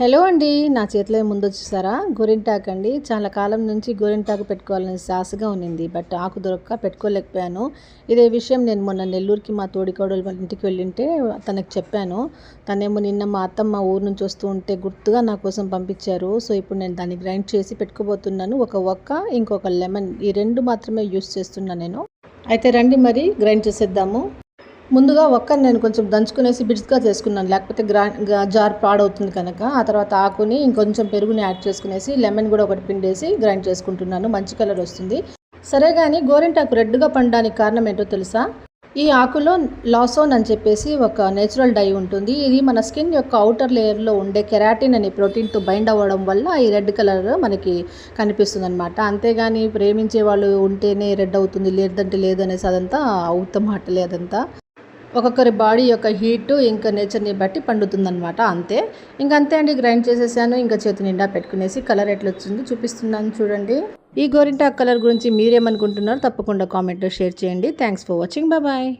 Hello అండి నా చేతిలో ముందు వచ్చేసారా గోరింటాకు అండి. చాలా కాలం నుంచి గోరింటాకు పెట్టుకోవాలని ఆశగా ఉన్నింది. బట్ ఆకు దొరక్క పెట్టుకోలేకపోయాను. ఇదే విషయం నేను మొన్న నెల్లూరుకి మా తోడికోడలు వాళ్ళ ఇంటికి వెళ్ళింటే తనకు చెప్పాను. తనేమో నిన్న మా అత్తమ్మ ఊరు నుంచి వస్తూ ఉంటే గుర్తుగా నా కోసం పంపించారు. సో ఇప్పుడు నేను దాన్ని గ్రైండ్ చేసి పెట్టుకోబోతున్నాను. ఒక ఒక్క ఇంకొక లెమన్ ఈ రెండు మాత్రమే యూస్ చేస్తున్నాను నేను. అయితే రండి మరి గ్రైండ్ చేసేద్దాము. ముందుగా ఒక్కని నేను కొంచెం దంచుకునేసి బిడ్స్గా చేసుకున్నాను. లేకపోతే గ్రా జార్ పాడవుతుంది కనుక. ఆ తర్వాత ఆకుని ఇంకొంచెం పెరుగుని యాడ్ చేసుకునేసి లెమన్ కూడా ఒకటి పిండేసి గ్రైండ్ చేసుకుంటున్నాను. మంచి కలర్ వస్తుంది. సరే కానీ గోరింటాకు రెడ్గా పండడానికి కారణం ఏంటో తెలుసా? ఈ ఆకులో లాసోన్ అని చెప్పేసి ఒక నేచురల్ డై ఉంటుంది. ఇది మన స్కిన్ యొక్క అవుటర్ లేయర్లో ఉండే కెరాటిన్ అనే ప్రోటీన్తో బైండ్ అవ్వడం వల్ల ఈ రెడ్ కలర్ మనకి కనిపిస్తుంది అనమాట అంతేగాని ప్రేమించే వాళ్ళు ఉంటేనే రెడ్ అవుతుంది లేదంటే లేదనేసి అదంతా అవుతాం మాట లేదంతా ఒక్కొక్కరి బాడీ యొక్క హీటు ఇంకా నేచర్ని బట్టి పండుతుందనమాట అంతే. ఇంక అంతే అండి గ్రైండ్ చేసేసాను ఇంకా చేతి నిండా పెట్టుకునేసి కలర్ ఎట్లా వచ్చిందో చూపిస్తున్నాను చూడండి. ఈ గోరింటాక్ కలర్ గురించి మీరేమనుకుంటున్నారో తప్పకుండా కామెంట్లో షేర్ చేయండి. Thanks for watching. బాయ్.